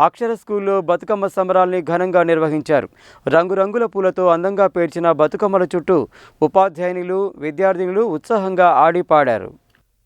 అక్షర స్కూల్లో బతుకమ్మ సంబరాల్ని ఘనంగా నిర్వహించారు. రంగురంగుల పూలతో అందంగా పేర్చిన బతుకమ్మల చుట్టూ ఉపాధ్యాయునిలు విద్యార్థినులు ఉత్సాహంగా ఆడి పాడారు.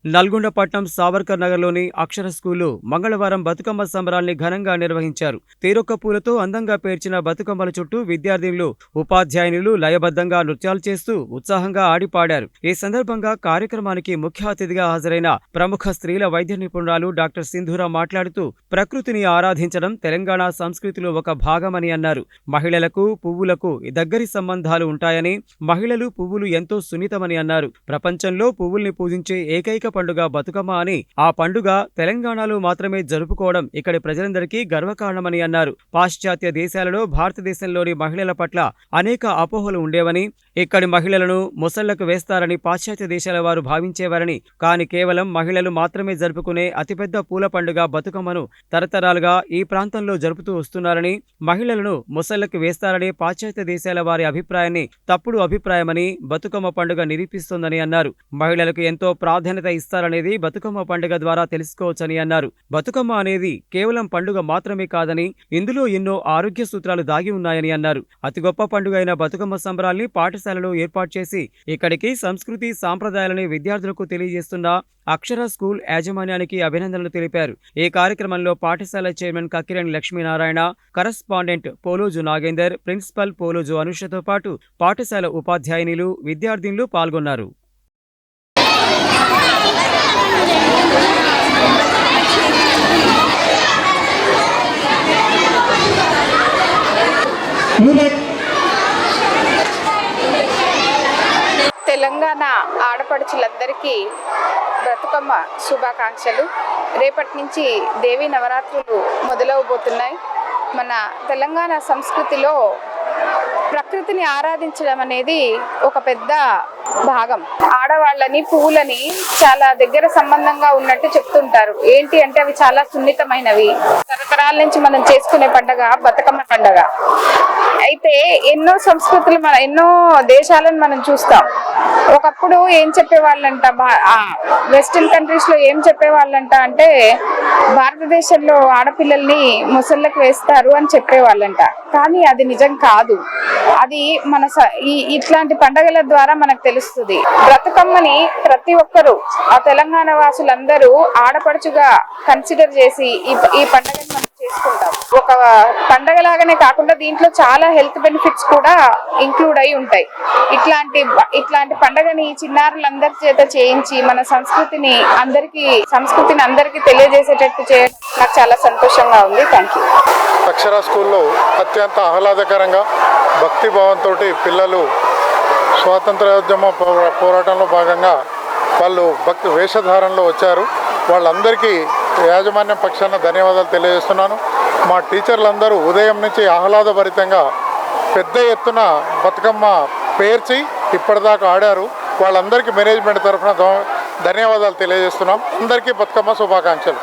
నల్గొండ పట్నం సావర్కర్ నగర్లోని అక్షర స్కూలు మంగళవారం బతుకమ్మ సంబరాల్ని ఘనంగా నిర్వహించారు. తీరొక్క పూలతో అందంగా పేర్చిన బతుకమ్మల చుట్టూ విద్యార్థినులు ఉపాధ్యాయునులు లయబద్ధంగా నృత్యాలు చేస్తూ ఉత్సాహంగా ఆడిపాడారు. ఈ సందర్భంగా కార్యక్రమానికి ముఖ్య అతిథిగా హాజరైన ప్రముఖ స్త్రీల వైద్య నిపుణురాలు డాక్టర్ సింధూర మాట్లాడుతూ ప్రకృతిని ఆరాధించడం తెలంగాణ సంస్కృతిలో ఒక భాగమని అన్నారు. మహిళలకు పువ్వులకు దగ్గరి సంబంధాలు ఉంటాయని మహిళలు పువ్వులు ఎంతో సున్నితమని అన్నారు. ప్రపంచంలో పువ్వుల్ని పూజించే ఏకైక పండుగ బతుకమ్మ అని ఆ పండుగ తెలంగాణలో మాత్రమే జరుపుకోవడం ఇక్కడి ప్రజలందరికీ గర్వకారణమని అన్నారు. పాశ్చాత్య దేశాలలో భారతదేశంలోని మహిళల పట్ల అనేక అపోహలు ఉండేవని ఇక్కడి మహిళలను ముసళ్ళకు వేస్తారని పాశ్చాత్య దేశాల వారు భావించేవారని కాని కేవలం మహిళలు మాత్రమే జరుపుకునే అతిపెద్ద పూల పండుగ బతుకమ్మను తరతరాలుగా ఈ ప్రాంతంలో జరుపుతూ వస్తున్నారని మహిళలను ముసళ్ళకు వేస్తారనే పాశ్చాత్య దేశాల వారి అభిప్రాయాన్ని తప్పుడు అభిప్రాయమని బతుకమ్మ పండుగ నిరూపిస్తోందని అన్నారు. మహిళలకు ఎంతో ప్రాధాన్యత ఇస్తారనేది బతుకమ్మ పండుగ ద్వారా తెలుసుకోవచ్చని అన్నారు. బతుకమ్మ అనేది కేవలం పండుగ మాత్రమే కాదని ఇందులో ఎన్నో ఆరోగ్య సూత్రాలు దాగి ఉన్నాయని అన్నారు. అతి గొప్ప పండుగ అయిన బతుకమ్మ సంబరాల్ని పాఠశాలలో ఏర్పాటు చేసి ఇక్కడికి సంస్కృతి సాంప్రదాయాలని విద్యార్థులకు తెలియజేస్తున్న అక్షర స్కూల్ యాజమాన్యానికి అభినందనలు తెలిపారు. ఈ కార్యక్రమంలో పాఠశాల చైర్మన్ కకిరణ్ లక్ష్మీనారాయణ కరస్పాండెంట్ పోలోజు నాగేందర్ ప్రిన్సిపల్ పోలోజు అనుషతో పాటు పాఠశాల ఉపాధ్యాయునిలు విద్యార్థినులు పాల్గొన్నారు. తెలంగాణ ఆడపడుచులందరికీ బ్రతుకమ్మ శుభాకాంక్షలు. రేపటి నుంచి దేవీ నవరాత్రులు మొదలవబోతున్నాయి. మన తెలంగాణ సంస్కృతిలో ప్రకృతిని ఆరాధించడం అనేది ఒక పెద్ద భాగం. ఆడవాళ్ళని పువ్వులని చాలా దగ్గర సంబంధంగా ఉన్నట్టు చెప్తుంటారు. ఏంటి అంటే అవి చాలా సున్నితమైనవి. తరతరాల నుంచి మనం చేసుకునే పండగ బతుకమ్మ పండగ. అయితే ఎన్నో సంస్కృతులు మన ఎన్నో దేశాలను మనం చూస్తాం. ఒకప్పుడు ఏం చెప్పేవాళ్ళంట వెస్టర్న్ కంట్రీస్లో ఏం చెప్పేవాళ్ళంట అంటే భారతదేశంలో ఆడపిల్లల్ని ముసళ్ళకి వేస్తారు అని చెప్పేవాళ్ళంట. కానీ అది నిజం కాదు. అది మన స- ఈ ఇట్లాంటి పండగల ద్వారా మనకు తెలుస్తుంది. బ్రతుకమ్మని ప్రతి ఒక్కరూ ఆ తెలంగాణ వాసులందరూ ఆడపడుచుగా కన్సిడర్ చేసి ఈ ఈ పండగని చేసుకుంటాం ఒక పండగ లాగానే కాకుండా దీంట్లో చాలా హెల్త్ బెనిఫిట్స్ కూడా ఇంక్లూడ్ అయి ఉంటాయి. ఇట్లాంటి ఇట్లాంటి పండగని చిన్నారులందరి చేత చేయించి మన సంస్కృతిని అందరికి సంస్కృతిని అందరికి తెలియజేసేటట్టు చేయడం నాకు చాలా సంతోషంగా ఉంది. థ్యాంక్ యూ అక్షర స్కూల్లో అత్యంత ఆహ్లాదకరంగా భక్తిభావంతో పిల్లలు స్వాతంత్రోద్యమ పో- పోరాటంలో భాగంగా వాళ్ళు భక్తి వేషధారణలో వచ్చారు. వాళ్ళందరికీ యాజమాన్యం పక్షాన ధన్యవాదాలు తెలియజేస్తున్నాను. మా టీచర్లందరూ ఉదయం నుంచి ఆహ్లాదభరితంగా పెద్ద ఎత్తున బతుకమ్మ పేర్చి ఇప్పటిదాకా ఆడారు. వాళ్ళందరికీ మేనేజ్మెంట్ తరఫున ధన్యవాదాలు తెలియజేస్తున్నాం. అందరికీ బతుకమ్మ శుభాకాంక్షలు.